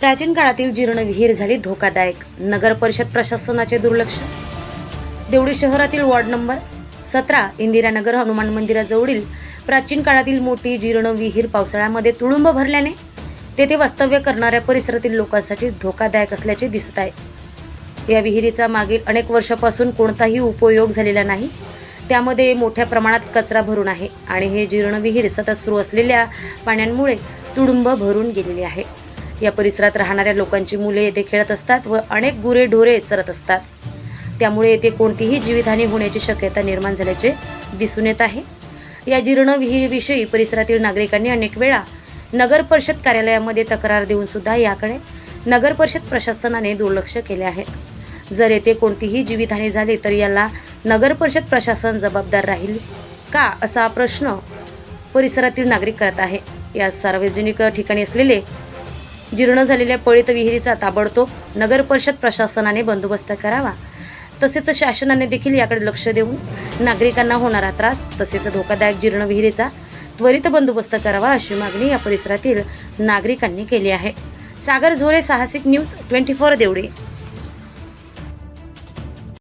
प्राचीन काळातील जीर्ण विहीर झाली धोकादायक. नगर परिषद प्रशासनाचे दुर्लक्ष. देवळी शहरातील वॉर्ड नंबर सतरा इंदिरानगर हनुमान मंदिराजवळील प्राचीन काळातील मोठी जीर्ण विहीर पावसाळ्यामध्ये तुळुंब भरल्याने तेथे वास्तव्य करणाऱ्या परिसरातील लोकांसाठी धोकादायक असल्याचे दिसत आहे. या विहिरीचा मागील अनेक वर्षापासून कोणताही उपयोग झालेला नाही. त्यामध्ये मोठ्या प्रमाणात कचरा भरून आहे आणि हे जीर्ण विहीर सतत सुरू असलेल्या पाण्यांमुळे तुडुंब भरून गेलेली आहे. या परिसरात राहणाऱ्या लोकांची मुले येथे खेळत असतात व अनेक गुरे ढोरे चरत असतात. त्यामुळे येथे कोणतीही जीवितहानी होण्याची शक्यता निर्माण झाल्याचे दिसून येत आहे. या जीर्ण विहिरीविषयी परिसरातील नागरिकांनी अनेक वेळा नगर परिषद कार्यालयामध्ये तक्रार देऊन सुद्धा याकडे नगर परिषद प्रशासनाने दुर्लक्ष केले आहेत. जर येथे कोणतीही जीवितहानी झाली तर याला नगर परिषद प्रशासन जबाबदार राहील का असा प्रश्न परिसरातील नागरिक करत आहे. या सार्वजनिक ठिकाणी असलेले जीर्ण झालेल्या पळीत विहिरीचा ताबडतोब नगर परिषद प्रशासनाने बंदोबस्त करावा. तसेच शासनाने देखील याकडे लक्ष देऊन नागरिकांना होणारा त्रास तसेच धोकादायक जीर्ण विहिरीचा त्वरित बंदोबस्त करावा अशी मागणी या परिसरातील नागरिकांनी केली आहे. सागर झोरे साहसिक न्यूज ट्वेंटी फोर देवडे.